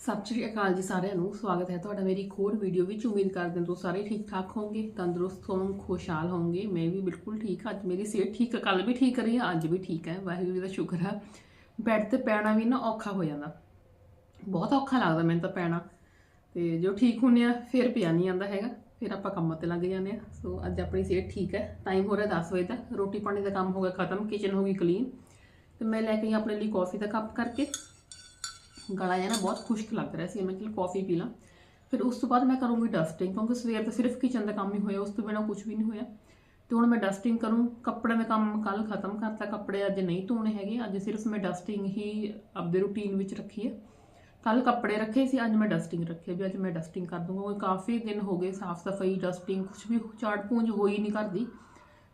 ਸਤਿ ਸ਼੍ਰੀ ਅਕਾਲ ਜੀ ਸਾਰਿਆਂ ਨੂੰ, ਸਵਾਗਤ ਹੈ ਤੁਹਾਡਾ ਮੇਰੀ ਇੱਕ ਹੋਰ ਵੀਡੀਓ ਵਿੱਚ। ਉਮੀਦ ਕਰਦੇ ਹਾਂ ਤੁਸੀਂ ਸਾਰੇ ਠੀਕ ਠਾਕ ਹੋਵੋਗੇ, ਤੰਦਰੁਸਤ ਹੋਵੋਗੇ, ਖੁਸ਼ਹਾਲ ਹੋਵੋਗੇ। ਮੈਂ ਵੀ ਬਿਲਕੁਲ ਠੀਕ ਹਾਂ, ਅੱਜ ਮੇਰੀ ਸਿਹਤ ਠੀਕ ਹੈ ਕੱਲ ਵੀ ਠੀਕ ਰਹੀ ਹੈ ਅੱਜ ਵੀ ਠੀਕ ਹੈ, ਵਾਹਿਗੁਰੂ ਜੀ ਦਾ ਸ਼ੁਕਰ ਹੈ ਬੈੱਡ ਤੇ ਪੈਣਾ ਵੀ ਨਾ ਔਖਾ ਹੋ ਜਾਂਦਾ। ਬਹੁਤ ਔਖਾ ਲੱਗਦਾ ਮੈਨੂੰ ਤਾਂ ਪੈਣਾ। ਤੇ ਜੋ ਠੀਕ ਹੁੰਨੇ ਆ, ਫਿਰ ਪਿਆ ਨਹੀਂ ਜਾਂਦਾ ਹੈਗਾ, ਫਿਰ ਆਪਾਂ ਕੰਮ ਤੇ ਲੱਗ ਜਾਂਦੇ ਆ। ਸੋ ਅੱਜ ਆਪਣੀ ਸਿਹਤ ਠੀਕ ਹੈ ਟਾਈਮ ਹੋ ਰਿਹਾ 10 ਵਜੇ ਦਾ ਰੋਟੀ ਪਾਣੀ ਦਾ ਕੰਮ ਹੋ ਗਿਆ ਖਤਮ ਕਿਚਨ ਹੋ ਗਈ ਕਲੀਨ ਤੇ ਮੈਂ ਲੈ ਕੇ ਆਈ ਆਪਣੇ ਲਈ ਕਾਫੀ ਦਾ ਕੱਪ ਕਰਕੇ। ਗਲਾ ਜਿਹਾ ਨਾ ਬਹੁਤ ਖੁਸ਼ਕ ਲੱਗ ਰਿਹਾ ਸੀ, ਮੈਂ ਕਿਹਾ ਕਾਫੀ ਪੀ ਲਾਂ। ਫਿਰ ਉਸ ਤੋਂ ਬਾਅਦ ਮੈਂ ਕਰੂੰਗੀ ਡਸਟਿੰਗ ਕਿਉਂਕਿ ਸਵੇਰ ਤੋਂ ਸਿਰਫ ਕਿਚਨ ਦਾ ਕੰਮ ਹੀ ਹੋਇਆ, ਉਸ ਤੋਂ ਬਿਨਾਂ ਕੁਝ ਵੀ ਨਹੀਂ ਹੋਇਆ। ਤੇ ਹੁਣ ਮੈਂ ਡਸਟਿੰਗ ਕਰੂੰ, ਕੱਪੜੇ ਦਾ ਕੰਮ ਕੱਲ ਖਤਮ ਕਰਤਾ, ਕੱਪੜੇ ਅੱਜ ਨਹੀਂ ਧੋਣੇ ਹੈਗੇ, ਅੱਜ ਸਿਰਫ ਮੈਂ ਡਸਟਿੰਗ ਹੀ ਆਪਦੇ ਰੂਟੀਨ ਵਿੱਚ ਰੱਖੀ ਹੈ। ਕੱਲ ਕੱਪੜੇ ਰੱਖੇ ਸੀ, ਅੱਜ ਮੈਂ ਡਸਟਿੰਗ ਰੱਖੀ ਵੀ, ਅੱਜ ਮੈਂ ਡਸਟਿੰਗ ਕਰ ਦੂੰਗਾ ਕਿਉਂਕਿ ਕਾਫੀ ਦਿਨ ਹੋ ਗਏ ਸਾਫ਼ ਸਫ਼ਾਈ ਡਸਟਿੰਗ ਕੁਝ ਵੀ ਝਾੜ ਪੂੰਝ ਹੋਈ ਨਹੀਂ ਕਰਦੀ।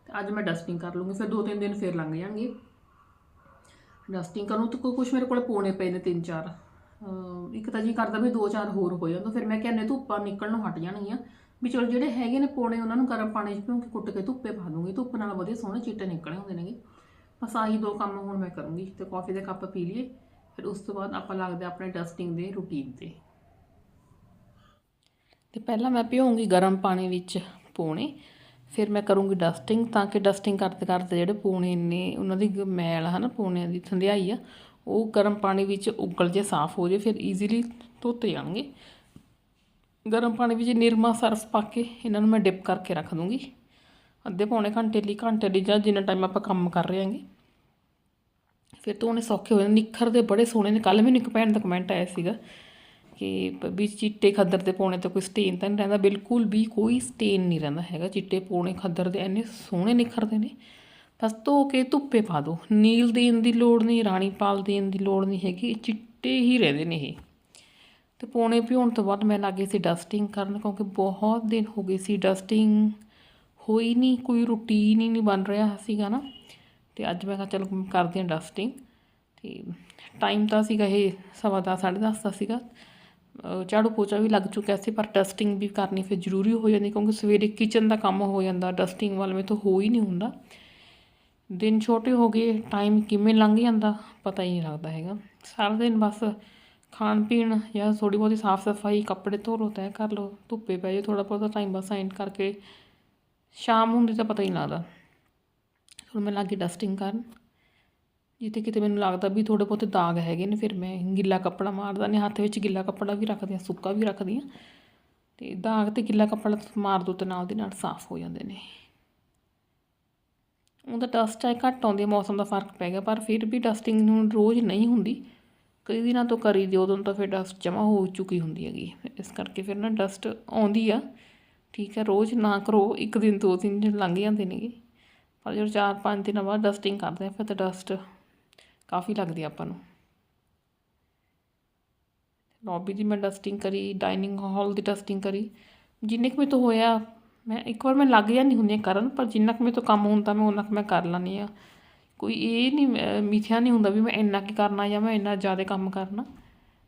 ਤੇ ਅੱਜ ਮੈਂ ਡਸਟਿੰਗ ਕਰ ਲੂੰਗੀ, ਫਿਰ ਦੋ ਤਿੰਨ ਦਿਨ ਫਿਰ ਲੰਘ ਜਾਣਗੇ। ਡਸਟਿੰਗ ਕਰੂੰ ਤਾਂ ਕੁਝ ਮੇਰੇ ਕੋਲ ਪੋਣੇ ਪਏ ਨੇ ਤਿੰਨ ਚਾਰ ਇੱਕ ਤਾਂ ਜੀ ਕਰਦਾ ਵੀ ਦੋ ਚਾਰ ਹੋਰ ਹੋ ਜਾਂਦਾ ਫਿਰ ਮੈਂ ਕਹਿੰਨੇ ਧੁੱਪਾਂ ਨਿਕਲਣੋਂ ਹਟ ਜਾਣਗੀਆਂ। ਵੀ ਚਲੋ ਜਿਹੜੇ ਹੈਗੇ ਨੇ ਪੋਣੇ ਉਹਨਾਂ ਨੂੰ ਗਰਮ ਪਾਣੀ 'ਚ ਭਿਉਂ ਕੇ ਕੁੱਟ ਕੇ ਧੁੱਪੇ ਪਾ ਦੂੰਗੀ, ਧੁੱਪ ਨਾਲ ਵਧੀਆ ਸੋਹਣੇ ਚਿੱਟੇ ਨਿਕਲੇ ਹੁੰਦੇ ਨੇਗੇ। ਬਸ ਆਹੀ ਦੋ ਕੰਮ ਹੁਣ ਮੈਂ ਕਰੂੰਗੀ ਤੇ ਕਾਫੀ ਦੇ ਕੱਪ ਪੀ ਲਈਏ, ਫਿਰ ਉਸ ਤੋਂ ਬਾਅਦ ਆਪਾਂ ਲੱਗਦੇ ਆਪਣੇ ਡਸਟਿੰਗ ਦੇ ਰੂਟੀਨ ਤੇ। ਤੇ ਪਹਿਲਾਂ ਮੈਂ ਭਿਉਂਗੀ ਗਰਮ ਪਾਣੀ ਵਿੱਚ ਪੋਣੇ, ਫਿਰ ਮੈਂ ਕਰੂੰਗੀ ਡਸਟਿੰਗ ਤਾਂ ਕਿ ਡਸਟਿੰਗ ਕਰਦੇ ਕਰਦੇ ਜਿਹੜੇ ਪੋਣੇ ਨੇ, ਉਹਨਾਂ ਦੀ ਗ- ਮੈਲ ਹਨ, ਪੋਣਿਆਂ ਦੀ ਥੰਧਿਆਈ ਆ ਉਹ ਗਰਮ ਪਾਣੀ ਵਿੱਚ ਉਗਲ ਜੇ, ਸਾਫ਼ ਹੋ ਜੇ, ਫਿਰ ਈਜ਼ੀਲੀ ਧੋਤੇ ਜਾਣਗੇ। ਗਰਮ ਪਾਣੀ ਵਿੱਚ ਨਿਰਮਾ ਸਰਫ ਪਾ ਕੇ ਇਹਨਾਂ ਨੂੰ ਮੈਂ ਡਿਪ ਕਰਕੇ ਰੱਖ ਦੂੰਗੀ। ਅੱਧੇ ਪੌਣੇ ਘੰਟੇ ਲਈ ਘੰਟੇ ਲਈ ਜਾਂ ਜਿੰਨਾ ਟਾਈਮ ਆਪਾਂ ਕੰਮ ਕਰ ਰਹੇ ਹਾਂਗੇ। ਫਿਰ ਧੋਣੇ ਸੌਖੇ ਹੋ ਜਾਂਦੇ ਨਿੱਖਰਦੇ ਬੜੇ ਸੋਹਣੇ ਨੇ। ਕੱਲ ਮੈਨੂੰ ਇੱਕ ਭੈਣ ਦਾ ਕਮੈਂਟ ਆਇਆ ਸੀਗਾ ਕਿ ਵੀ ਚਿੱਟੇ ਖੱਦਰ ਦੇ ਪੌਣੇ ਤੇ ਕੋਈ ਸਟੇਨ ਤਾਂ ਨਹੀਂ ਰਹਿੰਦਾ। ਬਿਲਕੁਲ ਵੀ ਕੋਈ ਸਟੇਨ ਨਹੀਂ ਰਹਿੰਦਾ ਹੈਗਾ। ਚਿੱਟੇ ਪੌਣੇ ਖੱਦਰ ਦੇ ਇੰਨੇ ਸੋਹਣੇ ਨਿਖਰਦੇ ਨੇ। ਬਸ ਧੋ ਕੇ ਧੁੱਪੇ ਪਾ ਦਿਓ ਨੀਲ ਦੇਣ ਦੀ ਲੋੜ ਨਹੀਂ, ਰਾਣੀ ਪਾਲ ਦੇਣ ਦੀ ਲੋੜ ਨਹੀਂ ਹੈਗੀ, ਚਿੱਟੇ ਹੀ ਰਹਿੰਦੇ ਨੇ ਇਹ। ਤੇ ਪੌਣੇ ਭਿਉਣ ਤੋਂ ਬਾਅਦ ਮੈਂ ਲੱਗੇ ਸੀ ਡਸਟਿੰਗ ਕਰਨ, ਕਿਉਂਕਿ ਬਹੁਤ ਦਿਨ ਹੋ ਗਏ ਸੀ ਡਸਟਿੰਗ ਹੋਈ ਨਹੀਂ, ਕੋਈ ਰੁਟੀਨ ਹੀ ਨਹੀਂ ਬਣ ਰਿਹਾ ਸੀਗਾ ਨਾ। ਤੇ ਅੱਜ ਮੈਂ ਕਿਹਾ, ਚਲੋ ਕਰਦੇ ਹਾਂ ਡਸਟਿੰਗ ਤੇ ਟਾਈਮ ਤਾਂ ਸੀਗਾ ਇਹ ਸਵਾ ਦਸ, ਸਾਢੇ ਦਸ ਦਾ ਸੀਗਾ। ਝਾੜੂ ਪੋਚਾ ਵੀ ਲੱਗ ਚੁੱਕਿਆ ਸੀ, ਪਰ ਡਸਟਿੰਗ ਵੀ ਕਰਨੀ ਫਿਰ ਜ਼ਰੂਰੀ ਹੋ ਜਾਂਦੀ, ਕਿਉਂਕਿ ਸਵੇਰੇ ਕਿਚਨ ਦਾ ਕੰਮ ਹੋ ਜਾਂਦਾ ਡਸਟਿੰਗ ਵੱਲ ਮੇ ਤੋਂ ਹੋ ਹੀ ਨਹੀਂ ਹੁੰਦਾ। ਦਿਨ ਛੋਟੇ ਹੋ ਗਏ ਟਾਈਮ ਕਿਵੇਂ ਲੰਘ ਜਾਂਦਾ ਪਤਾ ਹੀ ਨਹੀਂ ਲੱਗਦਾ ਹੈਗਾ। ਸਾਰਾ ਦਿਨ ਬਸ ਖਾਣ ਪੀਣ ਜਾਂ ਥੋੜੀ ਬਹੁਤੀ ਸਾਫ਼ ਸਫ਼ਾਈ, ਕੱਪੜੇ ਧੋ ਲਓ, ਤੈਅ ਕਰ ਲਓ, ਧੁੱਪੇ ਪੈ ਜਾਓ ਥੋੜਾ ਬਹੁਤਾ ਟਾਈਮ ਬਸ ਐਂਡ ਕਰਕੇ ਸ਼ਾਮ ਹੁੰਦੀ ਤਾਂ ਪਤਾ ਹੀ ਨਹੀਂ ਲੱਗਦਾ। ਹੁਣ ਮੈਂ ਲੱਗੀ ਡਸਟਿੰਗ ਕਰਨ। ਜਿੱਥੇ ਕਿਤੇ ਮੈਨੂੰ ਲੱਗਦਾ ਵੀ ਥੋੜੇ ਬਹੁਤੇ ਦਾਗ ਹੈਗੇ ਨੇ, ਫਿਰ ਮੈਂ ਗਿੱਲਾ ਕੱਪੜਾ ਮਾਰਦਾ ਨੇ, ਹੱਥ ਵਿੱਚ ਗਿੱਲਾ ਕੱਪੜਾ ਵੀ ਰੱਖਦੀ ਹਾਂ, ਸੁੱਕਾ ਵੀ ਰੱਖਦੀ ਹਾਂ। ਤੇ ਦਾਗ ਤੇ ਗਿੱਲਾ ਕੱਪੜਾ ਮਾਰ ਦੋ ਤੇ ਨਾਲ ਦੀ ਨਾਲ ਸਾਫ਼ ਹੋ ਜਾਂਦੇ ਨੇ। ਉਹਦਾ ਡਸਟ ਹੈ ਘੱਟ ਆਉਂਦੀ ਹੈ ਮੌਸਮ ਦਾ ਫ਼ਰਕ ਪੈ ਗਿਆ, ਪਰ ਫਿਰ ਵੀ ਡਸਟਿੰਗ ਨੂੰ ਰੋਜ਼ ਨਹੀਂ ਹੁੰਦੀ। ਕਈ ਦਿਨਾਂ ਤੋਂ ਕਰੀ ਦਿਓ ਉਦੋਂ ਤਾਂ ਫਿਰ ਡਸਟ ਜਮਾ ਹੋ ਚੁੱਕੀ ਹੁੰਦੀ ਹੈਗੀ। ਇਸ ਕਰਕੇ ਫਿਰ ਨਾ ਡਸਟ ਆਉਂਦੀ ਆ, ਠੀਕ ਹੈ ਰੋਜ਼ ਨਾ ਕਰੋ, ਇੱਕ ਦਿਨ, ਦੋ ਦਿਨ ਲੰਘ ਜਾਂਦੇ ਨੇਗੇ। ਪਰ ਜਦੋਂ ਚਾਰ ਪੰਜ ਦਿਨਾਂ ਬਾਅਦ ਡਸਟਿੰਗ ਕਰਦੇ ਆ, ਫਿਰ ਤਾਂ ਡਸਟ ਕਾਫੀ ਲੱਗਦੀ ਆਪਾਂ ਨੂੰ। ਲੌਬੀ ਦੀ ਮੈਂ ਡਸਟਿੰਗ ਕਰੀ ਡਾਈਨਿੰਗ ਹਾਲ ਦੀ ਡਸਟਿੰਗ ਕਰੀ। ਜਿੰਨੇ ਕੁ ਮੇਰੇ ਤੋਂ ਹੋਇਆ ਮੈਂ ਇੱਕ ਵਾਰ ਮੈਂ ਲੱਗ ਜਾਂਦੀ ਹੁੰਦੀ ਹਾਂ ਕਰਨ, ਪਰ ਜਿੰਨਾ ਕੁ ਮੇਰੇ ਤੋਂ ਕੰਮ ਹੁੰਦਾ ਮੈਂ ਉਹਨਾਂ ਕੁ ਮੈਂ ਕਰ ਲੈਂਦੀ ਆ ਕੋਈ ਇਹ ਨਹੀਂ ਮਿਥਿਆ ਨਹੀਂ ਹੁੰਦਾ ਵੀ ਮੈਂ ਇੰਨਾ ਕੀ ਕਰਨਾ ਜਾਂ ਮੈਂ ਇੰਨਾ ਜ਼ਿਆਦਾ ਕੰਮ ਕਰਨਾ।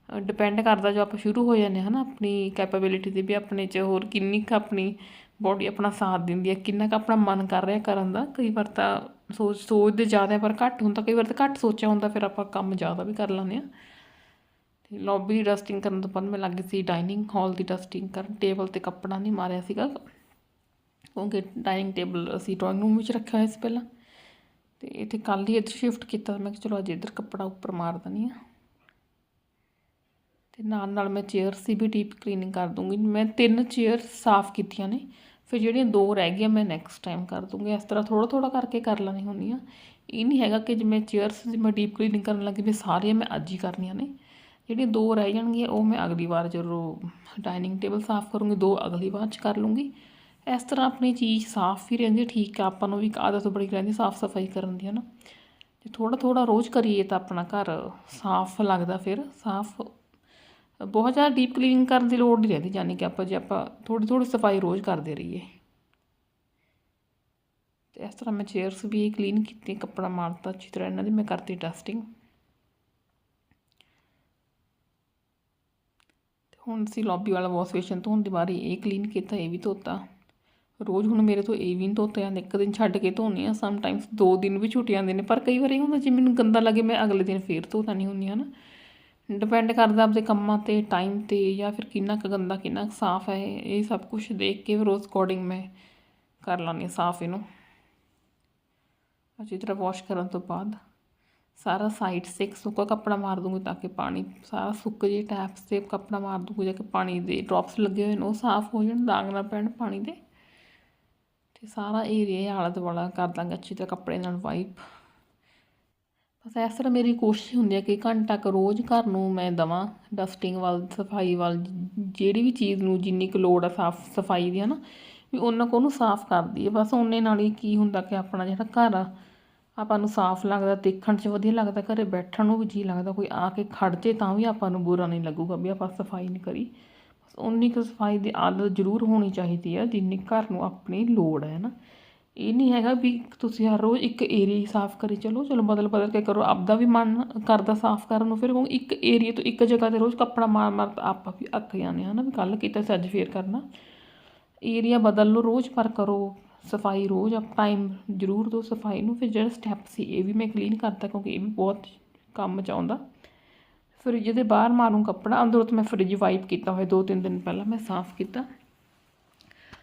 ਡਿਪੈਂਡ ਕਰਦਾ ਜੋ ਆਪਾਂ ਸ਼ੁਰੂ ਹੋ ਜਾਂਦੇ ਹਾਂ ਨਾ ਆਪਣੀ ਕੈਪੇਬਿਲਿਟੀ ਤੇ ਵੀ ਆਪਣੇ 'ਚ ਹੋਰ ਕਿੰਨੀ ਕੁ ਆਪਣੀ ਬੋਡੀ ਆਪਣਾ ਸਾਥ ਦਿੰਦੀ ਹੈ, ਕਿੰਨਾ ਕੁ ਆਪਣਾ ਮਨ ਕਰ ਰਿਹਾ ਕਰਨ ਦਾ। ਕਈ ਵਾਰ ਤਾਂ ਸੋਚ ਸੋਚਦੇ ਜ਼ਿਆਦਾ ਪਰ ਘੱਟ ਹੁੰਦਾ, ਕਈ ਵਾਰ ਤਾਂ ਘੱਟ ਸੋਚਿਆ ਹੁੰਦਾ, ਫਿਰ ਆਪਾਂ ਕੰਮ ਜ਼ਿਆਦਾ ਵੀ ਕਰ ਲੈਂਦੇ ਹਾਂ। ਤੇ ਲੌਬੀ ਦੀ ਡਸਟਿੰਗ ਕਰਨ ਤੋਂ ਬਾਅਦ ਮੈਂ ਲੱਗੀ ਸੀ ਡਾਈਨਿੰਗ ਹਾਲ ਦੀ ਡਸਟਿੰਗ ਕਰਨ ਟੇਬਲ ਤੇ ਕੱਪੜਾ ਨਹੀਂ ਮਾਰਿਆ ਸੀਗਾ। ਕਿਉਂਕਿ ਡਾਈਨਿੰਗ ਟੇਬਲ ਅਸੀਂ ਡਰਾਇੰਗ ਰੂਮ ਵਿੱਚ ਰੱਖਿਆ ਹੋਇਆ ਸੀ ਪਹਿਲਾਂ। ਤੇ ਇੱਥੇ ਕੱਲ੍ਹ ਹੀ ਇੱਧਰ ਸ਼ਿਫਟ ਕੀਤਾ ਮੈਂ ਕਿਹਾ ਚਲੋ ਅੱਜ ਇੱਧਰ ਕੱਪੜਾ ਉੱਪਰ ਮਾਰ ਦਿੰਦੀ ਹਾਂ। ਤੇ ਨਾਲ ਨਾਲ ਮੈਂ ਚੇਅਰਸ ਦੀ ਵੀ ਡੀਪ ਕਲੀਨਿੰਗ ਕਰ ਦੂੰਗੀ। ਮੈਂ ਤਿੰਨ ਚੇਅਰ ਸਾਫ਼ ਕੀਤੀਆਂ ਨੇ। ਫਿਰ ਜਿਹੜੀਆਂ ਦੋ ਰਹਿ ਗਈਆਂ ਮੈਂ ਨੈਕਸਟ ਟਾਈਮ ਕਰ ਦੂੰਗੀ। ਇਸ ਤਰ੍ਹਾਂ ਥੋੜਾ ਥੋੜਾ ਕਰਕੇ ਕਰ ਲੈਣੀ ਹੁੰਦੀ ਆ ਇਹ ਨਹੀਂ ਹੈਗਾ ਕਿ ਜਿਵੇਂ ਚੇਅਰਸ ਦੀ ਮੈਂ ਡੀਪ ਕਲੀਨਿੰਗ ਕਰਨ ਲੱਗੀ ਵੀ ਸਾਰੀਆਂ ਮੈਂ ਅੱਜ ਹੀ ਕਰਨੀਆਂ ਨੇ। ਜਿਹੜੀਆਂ ਦੋ ਰਹਿ ਜਾਣਗੀਆਂ ਉਹ ਮੈਂ ਅਗਲੀ ਵਾਰ ਜਦੋਂ ਡਾਈਨਿੰਗ ਟੇਬਲ ਸਾਫ਼ ਕਰੂੰਗੀ। ਦੋ ਅਗਲੀ ਵਾਰ ਚ ਕਰ ਲੂੰਗੀ। ਇਸ ਤਰ੍ਹਾਂ ਆਪਣੀ ਚੀਜ਼ ਸਾਫ਼ ਹੀ ਰਹਿੰਦੀ, ਠੀਕ ਆ, ਆਪਾਂ ਨੂੰ ਵੀ ਇੱਕ ਆਦਤ ਬੜੀ ਰਹਿੰਦੀ ਸਾਫ਼ ਸਫ਼ਾਈ ਕਰਨ ਦੀ ਹੈ ਨਾ ਜੇ ਥੋੜਾ ਥੋੜਾ ਰੋਜ਼ ਕਰੀਏ ਤਾਂ ਆਪਣਾ ਘਰ ਸਾਫ਼ ਲੱਗਦਾ ਫਿਰ, ਸਾਫ਼, ਬਹੁਤ ਜ਼ਿਆਦਾ ਡੀਪ ਕਲੀਨਿੰਗ ਕਰਨ ਦੀ ਲੋੜ ਨਹੀਂ ਰਹਿੰਦੀ, ਯਾਨੀ ਕਿ ਆਪਾਂ ਜੇ ਆਪਾਂ ਥੋੜੀ ਥੋੜੀ ਸਫ਼ਾਈ ਰੋਜ਼ ਕਰਦੇ ਰਹੀਏ। ਤੇ ਇਸ ਤਰ੍ਹਾਂ ਮੈਂ ਚੇਅਰਸ ਵੀ ਕਲੀਨ ਕੀਤੀ ਕੱਪੜਾ ਮਾਰਤਾ ਅੱਛੀ ਤਰ੍ਹਾਂ, ਇਹਨਾਂ ਦੀ ਮੈਂ ਕਰਤੀ ਡਸਟਿੰਗ। ਹੁਣ ਅਸੀਂ ਲੌਬੀ ਵਾਲਾ ਵਾਸ਼ ਬੇਸ਼ਨ ਧੋਣ ਦੀ ਵਾਰੀ ਇਹ ਕਲੀਨ ਕੀਤਾ, ਇਹ ਵੀ ਧੋਤਾ। ਰੋਜ਼ ਹੁਣ ਮੇਰੇ ਤੋਂ ਇਹ ਵੀ ਨਹੀਂ ਧੋਤੇ ਜਾਂਦੇ, ਇੱਕ ਦਿਨ ਛੱਡ ਕੇ ਧੋਨੀ ਆ ਸਮ ਟਾਈਮਸ ਦੋ ਦਿਨ ਵੀ ਛੁੱਟ ਜਾਂਦੇ ਨੇ, ਪਰ ਕਈ ਵਾਰ ਇਹ ਹੁੰਦਾ ਜੇ ਮੈਨੂੰ ਗੰਦਾ ਲੱਗੇ ਮੈਂ ਅਗਲੇ ਦਿਨ ਫੇਰ ਧੋ ਨਹੀਂ ਹੁੰਦੀ ਹਾਂ ਨਾ ਡਿਪੈਂਡ ਕਰਦਾ ਆਪਦੇ ਕੰਮਾਂ ਤੇ ਟਾਈਮ ਤੇ ਜਾਂ ਫਿਰ ਕਿੰਨਾ ਕੁ ਗੰਦਾ, ਕਿੰਨਾ ਕੁ ਸਾਫ਼ ਹੈ, ਇਹ ਸਭ ਕੁਝ ਦੇਖ ਕੇ ਫਿਰ ਉਸ ਅਕੋਰਡਿੰਗ ਮੈਂ ਕਰ ਲਾਂਗੀ ਸਾਫ਼ ਇਹਨੂੰ। ਅੱਛੀ ਤਰ੍ਹਾਂ ਵਾਸ਼ ਕਰਨ ਤੋਂ ਬਾਅਦ ਸਾਰਾ ਸਾਈਡ ਸੇ ਇੱਕ ਸੁੱਕਾ ਕੱਪੜਾ ਮਾਰ ਦੂੰਗੀ ਤਾਂ ਕਿ ਪਾਣੀ ਸਾਰਾ ਸੁੱਕ ਜੇ ਟੈਪਸ ਤੇ ਕੱਪੜਾ ਮਾਰ ਦੂੰਗੀ, ਜਾ ਕੇ ਪਾਣੀ ਦੇ ਡ੍ਰੌਪਸ ਲੱਗੇ ਹੋਏ ਨੇ, ਉਹ ਸਾਫ਼ ਹੋ ਜਾਣ, ਦਾਗ ਨਾ ਪੈਣ ਪਾਣੀ ਦੇ। ਤੇ ਸਾਰਾ ਏਰੀਆ ਆਲਾ ਦੁਆਲਾ ਕਰ ਦਾਂਗੇ ਅੱਛੀ ਤਰ੍ਹਾਂ ਕੱਪੜੇ ਨਾਲ ਵਾਈਪ ਬਸ ਇਸ ਤਰ੍ਹਾਂ ਮੇਰੀ ਕੋਸ਼ਿਸ਼ ਹੁੰਦੀ ਹੈ ਕਿ ਘੰਟਾ ਕੁ ਰੋਜ਼ ਘਰ ਨੂੰ ਮੈਂ ਦਵਾਂ ਡਸਟਿੰਗ ਵੱਲ, ਸਫ਼ਾਈ ਵੱਲ, ਜਿਹੜੀ ਵੀ ਚੀਜ਼ ਨੂੰ ਜਿੰਨੀ ਕੁ ਲੋੜ ਆ ਸਾਫ਼ ਸਫ਼ਾਈ ਦੀ ਹੈ ਨਾ ਵੀ ਉਹਨਾਂ ਕੁ ਉਹਨੂੰ ਸਾਫ਼ ਕਰਦੀ ਹੈ ਬਸ ਉਹਨੇ ਨਾਲ ਹੀ ਕੀ ਹੁੰਦਾ ਕਿ ਆਪਣਾ ਜਿਹੜਾ ਘਰ ਆ, ਆਪਾਂ ਨੂੰ ਸਾਫ਼ ਲੱਗਦਾ, ਦੇਖਣ 'ਚ ਵਧੀਆ ਲੱਗਦਾ, ਘਰੇ ਬੈਠਣ ਨੂੰ ਵੀ ਜੀ ਲੱਗਦਾ, ਕੋਈ ਆ ਕੇ ਖੜ ਜੇ ਤਾਂ ਵੀ ਆਪਾਂ ਨੂੰ ਬੁਰਾ ਨਹੀਂ ਲੱਗੂਗਾ ਵੀ ਆਪਾਂ ਸਫ਼ਾਈ ਨਹੀਂ ਕਰੀ। ਉਨੀ ਕੁ ਸਫ਼ਾਈ ਦੀ ਆਦਤ ਜ਼ਰੂਰ ਹੋਣੀ ਚਾਹੀਦੀ ਆ, ਜਿੰਨੀ ਘਰ ਨੂੰ ਆਪਣੀ ਲੋੜ ਹੈ ਨਾ। ਇਹ ਨਹੀਂ ਹੈਗਾ ਵੀ ਤੁਸੀਂ ਹਰ ਰੋਜ਼ ਇੱਕ ਏਰੀਆ ਹੀ ਸਾਫ਼ ਕਰੀ ਚਲੋ ਚਲੋ ਬਦਲ ਬਦਲ ਕੇ ਕਰੋ। ਆਪਦਾ ਵੀ ਮਨ ਕਰਦਾ ਸਾਫ਼ ਕਰਨ ਨੂੰ, ਫਿਰ ਕਹੂੰ ਇੱਕ ਏਰੀਆ ਤੋਂ ਇੱਕ ਜਗ੍ਹਾ ਤੇ ਰੋਜ਼ ਕੱਪੜਾ ਮਾਰ ਮਾਰ ਤਾਂ ਆਪਾਂ ਵੀ ਅੱਕ ਜਾਂਦੇ ਹਾਂ ਨਾ ਵੀ ਕੱਲ ਕੀਤਾ ਸੀ ਅੱਜ ਫੇਰ ਕਰਨਾ। ਏਰੀਆ ਬਦਲ ਲਓ ਰੋਜ਼, ਪਰ ਕਰੋ ਸਫ਼ਾਈ ਰੋਜ਼। ਆਪ ਟਾਈਮ ਜ਼ਰੂਰ ਦਿਓ ਸਫ਼ਾਈ ਨੂੰ। ਫਿਰ ਜਿਹੜਾ ਸਟੈਪ ਸੀ, ਇਹ ਵੀ ਮੈਂ ਕਲੀਨ ਕਰਤਾ ਕਿਉਂਕਿ ਇਹ ਵੀ ਬਹੁਤ ਕੰਮ ਚ ਆਉਂਦਾ। ਫਰਿੱਜ ਦੇ ਬਾਹਰ ਮਾਰੂ ਕੱਪੜਾ, ਅੰਦਰੋਂ ਤਾਂ ਮੈਂ ਫਰਿੱਜ ਵਾਈਪ ਕੀਤਾ ਹੋਇਆ ਦੋ ਤਿੰਨ ਦਿਨ ਪਹਿਲਾਂ, ਮੈਂ ਸਾਫ਼ ਕੀਤਾ।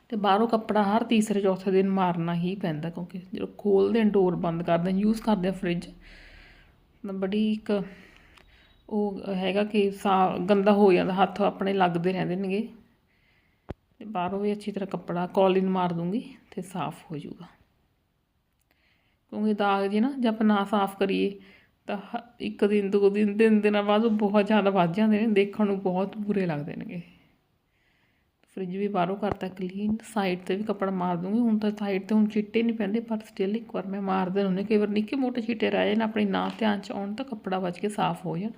ਤੇ ਬਾਹਰੋਂ ਕੱਪੜਾ ਹਰ ਤੀਸਰੇ ਚੌਥੇ ਦਿਨ ਮਾਰਨਾ ਹੀ ਪੈਂਦਾ, ਕਿਉਂਕਿ ਜਦੋਂ ਖੋਲਦੇ ਹਾਂ ਡੋਰ ਬੰਦ ਕਰਦੇ ਹਾਂ ਯੂਜ਼ ਕਰਦੇ ਹਾਂ ਫਰਿੱਜ ਤਾਂ ਬੜੀ ਇੱਕ ਉਹ ਹੈਗਾ ਕਿ ਸਾ, ਗੰਦਾ ਹੋ ਜਾਂਦਾ, ਹੱਥ ਆਪਣੇ ਲੱਗਦੇ ਰਹਿੰਦੇ ਨੇਗੇ। ਤੇ ਬਾਹਰੋਂ ਵੀ ਅੱਛੀ ਤਰ੍ਹਾਂ ਕੱਪੜਾ ਕੋਲਿਨ ਮਾਰ ਦੂੰਗੀ ਤੇ ਸਾਫ਼ ਹੋ ਜਾਊਗਾ। ਕਿਉਂਕਿ ਦਾਗ ਜੀ ਨਾ, ਜੇ ਆਪਾਂ ਨਾ ਸਾਫ਼ ਕਰੀਏ ਤਾਂ ਹ- ਇੱਕ ਦਿਨ, ਦੋ ਦਿਨ, ਤਿੰਨ ਦਿਨਾਂ ਬਾਅਦ ਉਹ ਬਹੁਤ ਜ਼ਿਆਦਾ ਵੱਧ ਜਾਂਦੇ ਨੇ, ਦੇਖਣ ਨੂੰ ਬਹੁਤ ਬੁਰੇ ਲੱਗਦੇ ਨੇਗੇ। ਫ੍ਰਿਜ ਵੀ ਬਾਹਰੋਂ ਕਰਤਾ ਕਲੀਨ ਸਾਈਡ ਤੇ ਵੀ ਕੱਪੜਾ ਮਾਰ ਦੂੰਗੀ, ਹੁਣ ਤਾਂ ਸਾਈਡ ਤੇ ਹੁਣ ਚਿੱਟੇ ਨਹੀਂ ਪੈਂਦੇ, ਪਰ ਸਟਿਲ ਇੱਕ ਵਾਰ ਮੈਂ ਮਾਰ ਦੇ ਹੁੰਦੇ ਕਈ ਵਾਰ ਨਿੱਕੇ ਮੋਟੇ ਛਿੱਟੇ ਰਹਿ ਜਾਣ, ਆਪਣੀ ਨਾ ਧਿਆਨ ਚ ਆਉਣ ਤਾਂ ਕੱਪੜਾ ਬਚ ਕੇ ਸਾਫ਼ ਹੋ ਜਾਣ।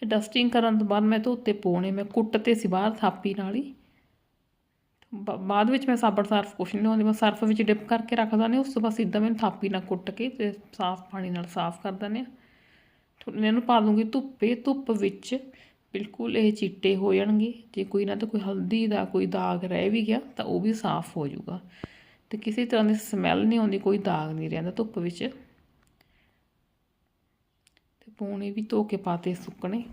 ਤੇ ਡਸਟਿੰਗ ਕਰਨ ਤੋਂ ਬਾਅਦ ਮੈਂ ਧੋਤੇ ਪੋਣੇ, ਮੈਂ ਕੁੱਟਤੇ ਸੀ ਬਾਹਰ ਥਾਪੀ ਨਾਲ ਹੀ। ਬਾਅਦ ਵਿੱਚ ਮੈਂ ਸਾਬਣ ਸਰਫ ਕੁਛ ਨਹੀਂ ਲਾਉਂਦੀ, ਮੈਂ ਸਰਫ ਵਿੱਚ ਡਿਪ ਕਰਕੇ ਰੱਖ ਦਿੰਦੀ ਹਾਂ, ਉਸ ਤੋਂ ਬਾਅਦ ਸਿੱਧਾ ਮੈਨੂੰ ਥਾਪੀ ਨਾਲ ਕੁੱਟ ਕੇ ਤੇ ਸਾਫ਼ ਪਾਣੀ ਨਾਲ ਸਾਫ਼ ਕਰ ਦਿੰਦੇ ਹਾਂ। ਥੋੜ੍ਹੇ ਇਹਨੂੰ ਪਾ ਦੂੰਗੀ ਧੁੱਪੇ, ਧੁੱਪ ਵਿੱਚ ਬਿਲਕੁਲ ਇਹ ਚਿੱਟੇ ਹੋ ਜਾਣਗੇ, ਜੇ ਕੋਈ ਨਾ ਤਾਂ ਕੋਈ ਹਲਦੀ ਦਾ ਕੋਈ ਦਾਗ ਰਹਿ ਵੀ ਗਿਆ ਤਾਂ ਉਹ ਵੀ ਸਾਫ਼ ਹੋ ਜਾਊਗਾ। ਤੇ ਕਿਸੇ ਤਰ੍ਹਾਂ ਦੀ ਸਮੈਲ ਨਹੀਂ ਆਉਂਦੀ, ਕੋਈ ਦਾਗ ਨਹੀਂ ਰਹਿੰਦਾ ਧੁੱਪ ਵਿੱਚ। ਤੇ ਪੌਣੇ ਵੀ ਧੋ ਕੇ ਪਾਤੇ ਸੁੱਕਣੇ।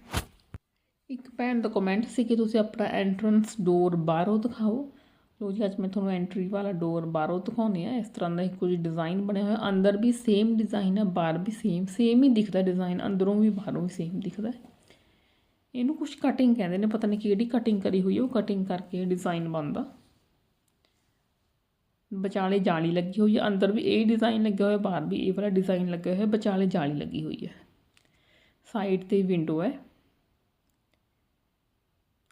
ਇੱਕ ਭੈਣ ਦਾ ਕਮੈਂਟ ਸੀ ਕਿ ਤੁਸੀਂ ਆਪਣਾ ਐਂਟਰੈਂਸ ਡੋਰ ਬਾਹਰੋਂ ਦਿਖਾਓ। ਲੋ ਜੀ, ਅੱਜ ਮੈਂ ਤੁਹਾਨੂੰ ਐਂਟਰੀ ਵਾਲਾ ਡੋਰ ਬਾਹਰੋਂ ਦਿਖਾਉਣੀ ਆ ਇਸ ਤਰ੍ਹਾਂ ਦਾ ਹੀ ਕੁਝ ਡਿਜ਼ਾਈਨ ਬਣਿਆ ਹੋਇਆ। ਅੰਦਰ ਵੀ ਸੇਮ ਡਿਜ਼ਾਈਨ ਹੈ ਬਾਹਰ ਵੀ ਸੇਮ ਸੇਮ ਹੀ ਦਿਖਦਾ ਡਿਜ਼ਾਈਨ ਅੰਦਰੋਂ ਵੀ, ਬਾਹਰੋਂ ਵੀ ਸੇਮ ਦਿਖਦਾ ਇਹਨੂੰ ਕੁਝ ਕਟਿੰਗ ਕਹਿੰਦੇ ਨੇ। ਪਤਾ ਨਹੀਂ ਕਿਹੜੀ ਕਟਿੰਗ ਕਰੀ ਹੋਈ ਉਹ ਕਟਿੰਗ ਕਰਕੇ ਡਿਜ਼ਾਈਨ ਬਣਦਾ। ਵਿਚਾਲੇ ਜਾਲੀ ਲੱਗੀ ਹੋਈ ਹੈ ਅੰਦਰ ਵੀ ਇਹ ਡਿਜ਼ਾਈਨ ਲੱਗਿਆ ਹੋਇਆ, ਬਾਹਰ ਵੀ ਇਹ ਵਾਲਾ ਡਿਜ਼ਾਈਨ ਲੱਗਿਆ ਹੋਇਆ। ਵਿਚਾਲੇ ਜਾਲੀ ਲੱਗੀ ਹੋਈ ਹੈ ਸਾਈਡ ਤੇ ਵਿੰਡੋ ਹੈ।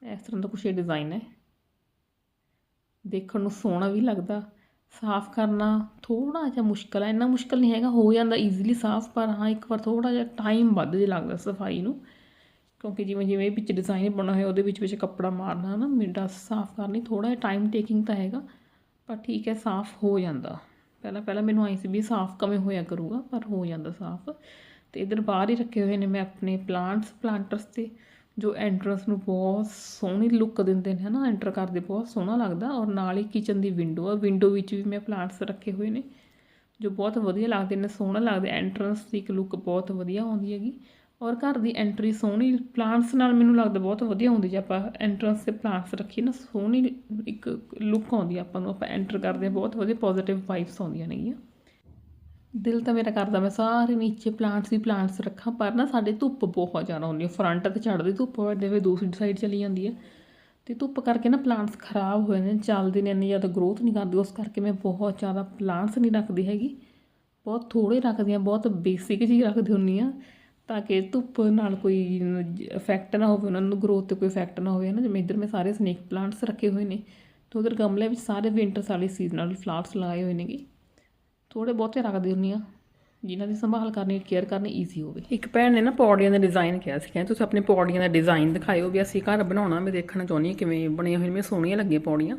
ਇਸ ਤਰ੍ਹਾਂ ਦਾ ਕੁਛ ਇਹ ਡਿਜ਼ਾਈਨ ਹੈ। ਦੇਖਣ ਨੂੰ ਸੋਹਣਾ ਵੀ ਲੱਗਦਾ। ਸਾਫ਼ ਕਰਨਾ ਥੋੜ੍ਹਾ ਜਿਹਾ ਮੁਸ਼ਕਲ ਹੈ ਇੰਨਾ ਮੁਸ਼ਕਲ ਨਹੀਂ ਹੈਗਾ, ਹੋ ਜਾਂਦਾ ਈਜ਼ੀਲੀ ਸਾਫ਼, ਪਰ ਹਾਂ, ਇੱਕ ਵਾਰ ਥੋੜ੍ਹਾ ਜਿਹਾ ਟਾਈਮ ਵੱਧ ਜਿਹਾ ਲੱਗਦਾ ਸਫ਼ਾਈ ਨੂੰ। ਕਿਉਂਕਿ ਜਿਵੇਂ ਜਿਵੇਂ ਵਿੱਚ ਡਿਜ਼ਾਈਨ ਬਣਾ ਹੋਇਆ, ਉਹਦੇ ਵਿੱਚ ਵਿੱਚ ਕੱਪੜਾ ਮਾਰਨਾ ਨਾ ਮਿੰਟਾਂ ਸਾਫ਼ ਕਰਨੀ, ਥੋੜ੍ਹਾ ਜਿਹਾ ਟਾਈਮ ਟੇਕਿੰਗ ਤਾਂ ਹੈਗਾ, ਪਰ ਠੀਕ ਹੈ, ਸਾਫ਼ ਹੋ ਜਾਂਦਾ। ਪਹਿਲਾਂ ਪਹਿਲਾਂ ਮੈਨੂੰ ਆਈ ਸੀ ਵੀ ਸਾਫ਼ ਕਿਵੇਂ ਹੋਇਆ ਕਰੂਗਾ, ਪਰ ਹੋ ਜਾਂਦਾ ਸਾਫ਼। ਤੇ ਇਧਰ ਬਾਹਰ ਹੀ ਰੱਖੇ ਹੋਏ ਨੇ ਮੈਂ ਆਪਣੇ ਪਲਾਂਟਸ ਪਲਾਂਟਰਸ ਤੇ। ਜੋ ਐਂਟਰੈਂਸ ਨੂੰ ਬਹੁਤ ਸੋਹਣੀ ਲੁੱਕ ਦਿੰਦੇ ਨੇ ਹਨਾ ਐਂਟਰ ਕਰਦੇ, ਬਹੁਤ ਸੋਹਣਾ ਲੱਗਦਾ ਔਰ ਨਾਲ ਹੀ ਕਿਚਨ ਦੀ ਵਿੰਡੋ ਆ ਵਿੰਡੋ ਵਿੱਚ ਵੀ ਮੈਂ ਪਲਾਂਟਸ ਰੱਖੇ ਹੋਏ ਨੇ, ਜੋ ਬਹੁਤ ਵਧੀਆ ਲੱਗਦੇ ਨੇ, ਸੋਹਣਾ ਲੱਗਦਾ ਐਂਟਰੈਂਸ ਦੀ ਇੱਕ ਲੁੱਕ ਬਹੁਤ ਵਧੀਆ ਆਉਂਦੀ ਹੈਗੀ ਔਰ ਘਰ ਦੀ ਐਂਟਰੀ ਸੋਹਣੀ ਪਲਾਂਟਸ ਨਾਲ ਮੈਨੂੰ ਲੱਗਦਾ ਬਹੁਤ ਵਧੀਆ ਹੁੰਦੀ, ਜੇ ਆਪਾਂ ਐਂਟਰੈਂਸ ਤੇ ਪਲਾਂਟਸ ਰੱਖੀਏ ਨਾ, ਸੋਹਣੀ ਇੱਕ ਲੁੱਕ ਆਉਂਦੀ ਆਪਾਂ ਨੂੰ, ਆਪਾਂ ਐਂਟਰ ਕਰਦੇ ਹਾਂ, ਬਹੁਤ ਵਧੀਆ ਪੋਜ਼ਿਟਿਵ ਵਾਈਬਸ ਆਉਂਦੀਆਂ ਨੇਗੀਆਂ। ਦਿਲ ਤਾਂ ਮੇਰਾ ਕਰਦਾ ਮੈਂ ਸਾਰੇ ਨੀਚੇ ਪਲਾਂਟਸ ਹੀ ਪਲਾਂਟਸ ਰੱਖਾਂ, ਪਰ ਨਾ ਸਾਡੇ ਧੁੱਪ ਬਹੁਤ ਜ਼ਿਆਦਾ ਹੁੰਦੀ ਹੈ ਫਰੰਟ ਤੇ ਚੜ੍ਹਦੀ ਧੁੱਪ ਹੋ ਜਾਂਦੀ ਦੂਸਰੀ ਸਾਈਡ ਚਲੀ ਜਾਂਦੀ ਹੈ ਤੇ ਧੁੱਪ ਕਰਕੇ ਨਾ ਪਲਾਂਟਸ ਖਰਾਬ ਹੋ ਜਾਂਦੇ ਨੇ, ਚੱਲਦੇ ਨੇ, ਇੰਨੀ ਜ਼ਿਆਦਾ ਗਰੋਥ ਨਹੀਂ ਕਰਦੇ, ਉਸ ਕਰਕੇ ਮੈਂ ਬਹੁਤ ਜ਼ਿਆਦਾ ਪਲਾਂਟਸ ਨਹੀਂ ਰੱਖਦੀ ਹੈਗੀ। ਬਹੁਤ ਥੋੜੇ ਰੱਖਦੀ ਹਾਂ ਬਹੁਤ ਬੇਸਿਕ ਜਿਹੀ ਰੱਖਦੀ ਹੁੰਦੀ ਹਾਂ ਤਾਂ ਕਿ ਧੁੱਪ ਨਾਲ ਕੋਈ ਇਫੈਕਟ ਨਾ ਹੋਵੇ, ਉਹਨਾਂ ਨੂੰ ਗਰੋਥ ਤੇ ਕੋਈ ਇਫੈਕਟ ਨਾ ਹੋਵੇ ਨਾ ਜਿਵੇਂ ਇੱਧਰ ਮੈਂ ਸਾਰੇ ਸਨੇਕ ਪਲਾਂਟਸ ਰੱਖੇ ਹੋਏ ਨੇ, ਤੇ ਉਧਰ ਗਮਲੇ ਵਿੱਚ ਸਾਰੇ ਵਿੰਟਰਸ ਵਾਲੇ ਸੀਜ਼ਨਲ ਫਲਾਵਰਸ ਲਗਾਏ ਹੋਏ ਨੇਗੇ। ਥੋੜੇ ਬਹੁਤੇ ਰੱਖਦੀ ਹੁੰਦੀ ਆ ਜਿਨ੍ਹਾਂ ਦੀ ਸੰਭਾਲ ਕਰਨੀ ਕੇਅਰ ਕਰਨੀ ਈਜ਼ੀ ਹੋਵੇ। ਇੱਕ ਭੈਣ ਨੇ ਨਾ ਪੌੜੀਆਂ ਦਾ ਡਿਜ਼ਾਈਨ ਕਿਹਾ ਸੀ, ਕਹਿੰਦੇ ਤੁਸੀਂ ਆਪਣੇ ਪੌੜੀਆਂ ਦਾ ਡਿਜ਼ਾਈਨ ਦਿਖਾਇਓ ਵੀ ਅਸੀਂ ਘਰ ਬਣਾਉਣਾ, ਮੈਂ ਦੇਖਣਾ ਚਾਹੁੰਦੀ ਹਾਂ ਕਿਵੇਂ ਬਣੀਆਂ ਹੋਈਆਂ ਮੈਨੂੰ ਸੋਹਣੀਆਂ ਲੱਗੀਆਂ ਪੌੜੀਆਂ।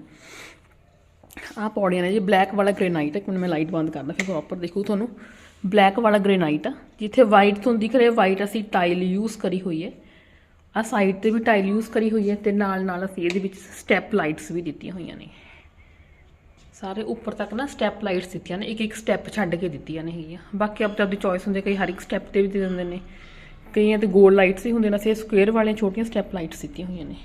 ਆਹ ਪੌੜੀਆਂ ਨੇ ਜੀ ਬਲੈਕ ਵਾਲਾ ਗ੍ਰੇਨਾਈਟ ਹੈ ਮੈਨੂੰ ਮੈਂ ਲਾਈਟ ਬੰਦ ਕਰਦਾ ਫਿਰ ਪ੍ਰੋਪਰ ਦੇਖੂ ਤੁਹਾਨੂੰ। ਬਲੈਕ ਵਾਲਾ ਗ੍ਰੇਨਾਈਟ ਆ, ਜਿੱਥੇ ਵਾਈਟ ਤੋਂ ਦਿਖ ਰਿਹਾ ਵਾਈਟ ਅਸੀਂ ਟਾਈਲ ਯੂਜ਼ ਕਰੀ ਹੋਈ ਹੈ। ਆ ਸਾਈਡ ਤੇ ਵੀ ਟਾਈਲ ਯੂਜ਼ ਕਰੀ ਹੋਈ ਹੈ ਤੇ ਨਾਲ ਨਾਲ ਅਸੀਂ ਇਹਦੇ ਵਿੱਚ ਸਟੈਪ ਲਾਈਟਸ ਵੀ ਦਿੱਤੀਆਂ ਹੋਈਆਂ ਨੇ। ਸਾਰੇ ਉੱਪਰ ਤੱਕ ਨਾ ਸਟੈਪ ਲਾਈਟਸ ਦਿੱਤੀਆਂ ਨੇ ਇੱਕ ਇੱਕ ਸਟੈਪ ਛੱਡ ਕੇ ਦਿੱਤੀਆਂ ਨੇ ਹੈਗੀਆਂ। ਬਾਕੀ ਆਪ ਆਪਦੀ ਚੋਇਸ ਹੁੰਦੀ ਹੈ, ਕਈ ਹਰ ਇੱਕ ਸਟੈਪ ਤੇ ਵੀ ਦੇ ਦਿੰਦੇ ਨੇ। ਕਈਆਂ ਤੇ ਗੋਲ ਲਾਈਟਸ ਹੀ ਹੁੰਦੇ ਨੇ ਅਸੀਂ ਸਕੁਅਰ ਵਾਲੀਆਂ ਛੋਟੀਆਂ ਸਟੈਪ ਲਾਈਟਸ ਦਿੱਤੀਆਂ ਹੋਈਆਂ ਨੇ।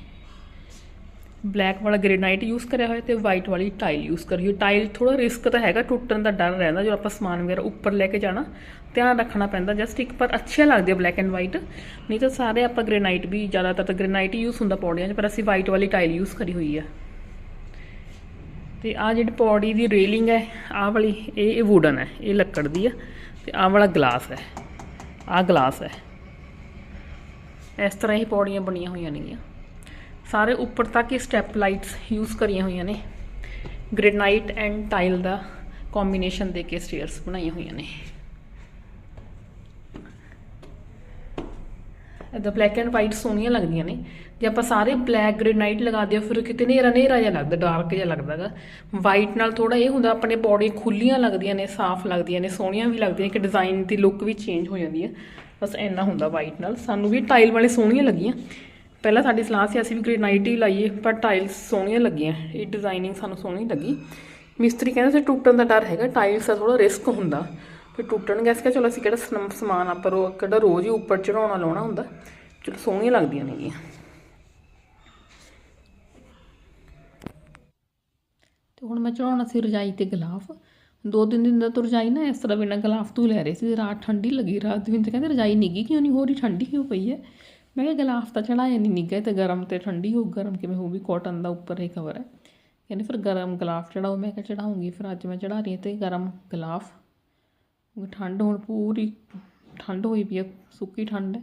ਬਲੈਕ ਵਾਲਾ ਗ੍ਰੇਨਾਈਟ ਯੂਜ਼ ਕਰਿਆ ਹੋਇਆ ਤੇ ਵਾਈਟ ਵਾਲੀ ਟਾਈਲ ਯੂਜ਼ ਕਰੀ ਹੋਈ। ਟਾਈਲ ਥੋੜਾ ਰਿਸਕ ਤਾਂ ਹੈਗਾ ਟੁੱਟਣ ਦਾ ਡਰ ਰਹਿੰਦਾ ਜਦੋਂ ਆਪਾਂ ਸਮਾਨ ਵਗੈਰਾ ਉੱਪਰ ਲੈ ਕੇ ਜਾਣਾ ਧਿਆਨ ਰੱਖਣਾ ਪੈਂਦਾ ਜਸਟ ਇੱਕ ਪਰ ਅੱਛੀਆਂ ਲੱਗਦੀਆਂ ਬਲੈਕ ਐਂਡ ਵਾਈਟ ਨਹੀਂ ਤਾਂ ਸਾਰੇ ਆਪਾਂ ਗ੍ਰੇਨਾਈਟ ਵੀ ਜ਼ਿਆਦਾਤਰ ਤਾਂ ਗ੍ਰੇਨਾਈਟ ਯੂਜ਼ ਹੁੰਦਾ ਪੌੜੀਆਂ 'ਚ ਪਰ ਅਸੀਂ ਵਾਈਟ ਵਾਲੀ ਟਾਈਲ ਯੂਜ਼ ਕਰੀ ਹੋਈ ਆ। ਤੇ ਆ ਜਿਹੜੀ ਪੌੜੀ ਦੀ ਰੇਲਿੰਗ ਹੈ, ਆਹ ਵਾਲੀ, ਇਹ ਇਹ ਵੁਡਨ ਹੈ, ਇਹ ਲੱਕੜ ਦੀ ਆ ਤੇ ਆਹ ਵਾਲਾ ਗਲਾਸ ਹੈ, ਆਹ ਗਲਾਸ ਹੈ। ਇਸ ਤਰ੍ਹਾਂ ਹੀ ਪੌੜੀਆਂ ਬਣੀਆਂ ਹੋਈਆਂ ਨੇਗੀਆਂ। ਸਾਰੇ ਉੱਪਰ ਤੱਕ ਹੀ ਸਟੈਪ ਲਾਈਟਸ ਯੂਜ਼ ਕਰੀਆਂ ਹੋਈਆਂ ਨੇ। ਗ੍ਰੇਨਾਈਟ ਐਂਡ ਟਾਈਲ ਦਾ ਕੰਬੀਨੇਸ਼ਨ ਦੇ ਕੇ ਸਟੇਅਰਸ ਬਣਾਈਆਂ ਹੋਈਆਂ ਨੇ। ਇਹਦਾ ਬਲੈਕ ਐਂਡ ਵਾਈਟ ਸੋਹਣੀਆਂ ਲੱਗਦੀਆਂ ਨੇ। ਜੇ ਆਪਾਂ ਸਾਰੇ ਬਲੈਕ ਗ੍ਰੇਨਾਈਟ ਲਗਾ ਦਿਓ, ਫਿਰ ਕਿਤੇ ਨੇਰਾ ਨੇਰਾ ਜਿਹਾ ਲੱਗਦਾ ਡਾਰਕ ਜਿਹਾ ਲੱਗਦਾਗਾ ਵਾਈਟ ਨਾਲ ਥੋੜਾ ਇਹ ਹੁੰਦਾ, ਆਪਣੇ ਬੋਡੀ ਖੁੱਲੀਆਂ ਲੱਗਦੀਆਂ ਨੇ, ਸਾਫ਼ ਲੱਗਦੀਆਂ ਨੇ, ਸੋਹਣੀਆਂ ਵੀ ਲੱਗਦੀਆਂ ਕਿ ਡਿਜ਼ਾਈਨ ਦੀ ਲੁੱਕ ਵੀ ਚੇਂਜ ਹੋ ਜਾਂਦੀ ਹੈ। ਬਸ ਇੰਨਾ ਹੁੰਦਾ ਵਾਈਟ ਨਾਲ। ਸਾਨੂੰ ਵੀ ਟਾਈਲ ਵਾਲੇ ਸੋਹਣੀਆਂ ਲੱਗੀਆਂ। ਪਹਿਲਾਂ ਸਾਡੀ ਸਲਾਹ ਸੀ, ਅਸੀਂ ਵੀ ਗ੍ਰੇਨਾਈਟ ਹੀ ਲਾਈਏ, ਪਰ ਟਾਈਲਸ ਸੋਹਣੀਆਂ ਲੱਗੀਆਂ। ਇਹ ਡਿਜ਼ਾਈਨਿੰਗ ਸਾਨੂੰ ਸੋਹਣੀ ਲੱਗੀ। ਮਿਸਤਰੀ ਕਹਿੰਦੇ ਸੀ, ਟੁੱਟਣ ਦਾ ਡਰ ਹੈਗਾ ਟਾਈਲਸ ਦਾ ਥੋੜਾ ਰਿਸਕ ਹੁੰਦਾ। ਫਿਰ ਟੁੱਟਣ ਅਸੀਂ ਕਿਹਾ ਚਲੋ ਅਸੀਂ ਕਿਹੜਾ ਸਮ- ਸਮਾਨ ਆਪਾਂ ਰੋ, ਕਿਹੜਾ ਰੋਜ਼ ਹੀ ਉੱਪਰ ਚੜਾਉਣਾ ਲਾਉਣਾ ਹੁੰਦਾ। ਚਲੋ ਸੋਹਣੀਆਂ ਲੱਗਦੀਆਂ ਨੇਗੀਆਂ ਤੇ ਹੁਣ ਮੈਂ ਚੜਾਉਣਾ ਸੀ ਰਜਾਈ ਤੇ ਗਲਾਫ। ਦੋ ਤਿੰਨ ਦਿਨ ਦਾ ਤਾਂ ਰਜਾਈ ਨਾ ਇਸ ਤਰ੍ਹਾਂ ਬਿਨਾਂ ਗਲਾਫ ਤੋਂ ਲੈ ਰਹੇ ਸੀ। ਰਾਤ ਠੰਡੀ ਲੱਗੀ, ਰਾਤ ਵੀ ਤੇ ਕਹਿੰਦੇ ਰਜਾਈ ਨਿੱਗੀ ਕਿਉਂ ਨਹੀਂ ਹੋ ਰਹੀ ਠੰਡੀ ਕਿਉਂ ਪਈ ਹੈ? ਮੈਂ ਕਿਹਾ ਗਲਾਫ ਤਾਂ ਚੜਾਇਆ ਨਹੀਂ ਨਿੱਗਾ ਤੇ ਗਰਮ ਤੇ ਠੰਡੀ ਹੋ ਗਰਮ ਕਿਵੇਂ ਹੋਊਗੀ? ਕਾਟਨ ਦਾ ਉੱਪਰ ਹੀ ਕਵਰ ਹੈ। ਕਹਿੰਦੇ ਫਿਰ ਗਰਮ ਗਲਾਫ ਚੜਾਓ। ਮੈਂ ਕਿਹਾ ਚੜਾਉਂਗੀ, ਫਿਰ ਅੱਜ ਮੈਂ ਚੜਾ ਰਹੀ ਹਾਂ ਤੇ ਗਰਮ ਗਲਾਫ। ਕਿਉਂਕਿ ਠੰਡ ਹੁਣ ਪੂਰੀ, ਠੰਡ ਹੋਈ ਪਈ ਹੈ, ਸੁੱਕੀ ਠੰਡ ਹੈ।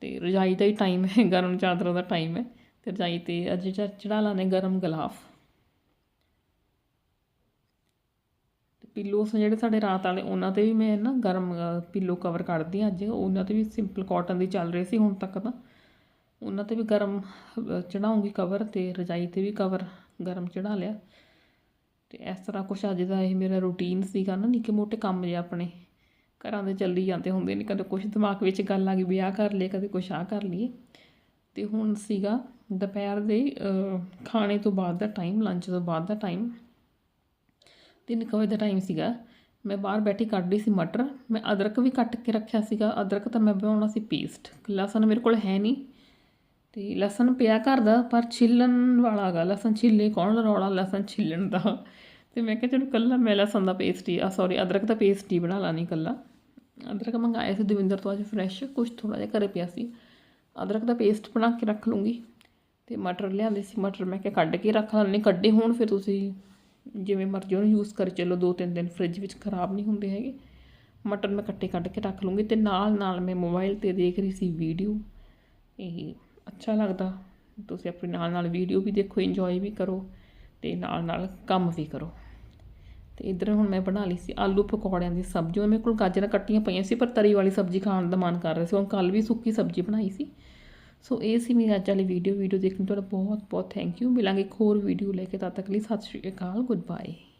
ਤੇ ਰਜਾਈ ਦਾ ਹੀ ਟਾਈਮ ਹੈ, ਗਰਮ ਚਾਦਰਾਂ ਦਾ ਟਾਈਮ ਹੈ। ਤੇ ਰਜਾਈ ਤੇ ਅੱਜ ਚੜਾ ਲਾਣੇ ਗਰਮ ਗਲਾਫ। ਪਿੱਲੋਸ ਜਿਹੜੇ ਸਾਡੇ ਰਾਤ ਵਾਲੇ, ਉਹਨਾਂ ਤੇ ਵੀ ਮੈਂ ਨਾ ਗਰਮ ਪਿੱਲੋ ਕਵਰ ਕੱਢਦੀ ਹਾਂ ਅੱਜ। ਉਹਨਾਂ ਤੇ ਵੀ ਸਿੰਪਲ ਕਾਟਨ ਦੀ ਚੱਲ ਰਹੀ ਸੀ ਹੁਣ ਤੱਕ ਤਾਂ। ਉਹਨਾਂ ਤੇ ਵੀ ਗਰਮ ਚੜਾਉਂਗੀ ਕਵਰ ਤੇ ਰਜਾਈ ਤੇ ਵੀ ਕਵਰ ਗਰਮ ਚੜਾ ਲਿਆ। ਤੇ ਇਸ ਤਰ੍ਹਾਂ ਕੁਛ ਅੱਜ ਦਾ ਇਹ ਮੇਰਾ ਰੂਟੀਨ ਸੀਗਾ ਨਾ, ਨਿੱਕੇ ਮੋਟੇ ਕੰਮ ਜੇ ਆਪਣੇ। ਘਰਾਂ ਦੇ ਚੱਲੀ ਜਾਂਦੇ ਹੁੰਦੇ ਨੇ, ਕਦੇ ਕੁਛ ਦਿਮਾਗ ਵਿੱਚ ਗੱਲ ਆ ਗਈ ਵੀ ਆਹ ਕਰ ਲਈਏ, ਕਦੇ ਕੁਛ ਆਹ ਕਰ ਲਈਏ। ਤੇ ਹੁਣ ਸੀਗਾ ਦੁਪਹਿਰ ਦੇ ਖਾਣੇ ਤੋਂ ਬਾਅਦ ਦਾ ਟਾਈਮ ਲੰਚ ਤੋਂ ਬਾਅਦ ਦਾ ਟਾਈਮ ਤਿੰਨ ਕੁ ਵਜੇ ਦਾ ਟਾਈਮ ਸੀਗਾ। ਮੈਂ ਬਾਹਰ ਬੈਠੀ ਕੱਢ ਰਹੀ ਸੀ ਮਟਰ। ਮੈਂ ਅਦਰਕ ਵੀ ਕੱਟ ਕੇ ਰੱਖਿਆ ਸੀਗਾ। ਅਦਰਕ ਤਾਂ ਮੈਂ ਬਣਾਉਣਾ ਸੀ ਪੇਸਟ ਲਸਣ ਮੇਰੇ ਕੋਲ ਹੈ ਨਹੀਂ। ਤੇ ਲਸਣ ਪਿਆ ਘਰ ਦਾ, ਪਰ ਛਿੱਲਣ ਵਾਲਾ ਗਾ। ਲਸਣ ਛਿੱਲੇ ਕੌਣ ਰੌਲਾ? ਲਸਣ ਛਿੱਲਣ ਦਾ। ਤੇ ਮੈਂ ਕਿਹਾ, ਚਲੋ ਕੱਲਾ ਮੈਂ ਲਸਣ ਦਾ ਪੇਸਟ ਹੀ ਆ ਸੌਰੀ ਅਦਰਕ ਦਾ ਪੇਸਟ ਹੀ ਬਣਾ ਲਾਣੀ ਕੱਲਾ ਅਦਰਕ ਮੰਗਾਇਆ ਸੀ ਦਵਿੰਦਰ ਤੋਂ ਅੱਜ ਫਰੈਸ਼ ਕੁਝ ਥੋੜਾ ਜਿਹਾ ਘਰੇ ਪਿਆ ਸੀ। ਅਦਰਕ ਦਾ ਪੇਸਟ ਬਣਾ ਕੇ ਰੱਖ ਲੂੰਗੀ। ਤੇ ਮਟਰ ਲਿਆਂਦੇ ਸੀ। ਮਟਰ ਮੈਂ ਕਿਹਾ, ਕੱਢ ਕੇ ਰੱਖ ਲੈਣੇ ਕੱਢੇ ਹੋਣ ਫਿਰ ਤੁਸੀਂ। ਜਿਵੇਂ ਮਰਜ਼ੀ ਉਹਨੂੰ ਯੂਜ਼ ਕਰ, ਚੱਲੋ ਦੋ ਤਿੰਨ ਦਿਨ ਫ੍ਰਿਜ ਵਿੱਚ ਖਰਾਬ ਨਹੀਂ ਹੁੰਦੇ ਹੈਗੇ। ਮਟਰ ਮੈਂ ਕੱਟੇ ਕੱਢ ਕੇ ਰੱਖ ਲੂੰਗੀ ਤੇ ਨਾਲ ਨਾਲ ਮੈਂ ਮੋਬਾਈਲ ਤੇ ਦੇਖ ਰਹੀ ਸੀ ਵੀਡੀਓ ਇਹ ਅੱਛਾ ਲੱਗਦਾ। ਤੁਸੀਂ ਆਪਣੇ ਨਾਲ ਨਾਲ ਵੀਡੀਓ ਵੀ ਦੇਖੋ ਇੰਜੋਏ ਵੀ ਕਰੋ ਤੇ ਨਾਲ ਨਾਲ ਕੰਮ ਵੀ ਕਰੋ। ਤੇ ਇਧਰ ਹੁਣ ਮੈਂ ਬਣਾ ਲਈ ਸੀ ਆਲੂ ਪਕੌੜਿਆਂ ਦੀ ਸਬਜ਼ੀ। ਉਹ ਮੇਰੇ ਕੋਲ ਗਾਜਰਾਂ ਕੱਟੀਆਂ ਪਈਆਂ ਸੀ, ਪਰ ਤਰੀ ਵਾਲੀ ਸਬਜ਼ੀ ਖਾਣ ਦਾ ਮਨ ਕਰ ਰਿਹਾ ਸੀ। ਹੁਣ ਕੱਲ ਵੀ ਸੁੱਕੀ ਸਬਜ਼ੀ ਬਣਾਈ ਸੀ। ਸੋ ਇਹ ਸੀ ਮੇਰੀ ਅੱਜ ਵਾਲੀ ਵੀਡੀਓ ਵੀਡੀਓ ਦੇਖਣ ਤੁਹਾਡਾ ਬਹੁਤ ਬਹੁਤ ਥੈਂਕ ਯੂ ਮਿਲਾਂਗੇ ਇੱਕ ਹੋਰ ਵੀਡੀਓ ਲੈ ਕੇ। ਤਦ ਤੱਕ ਲਈ ਸਤਿ ਸ਼੍ਰੀ ਅਕਾਲ। Good bye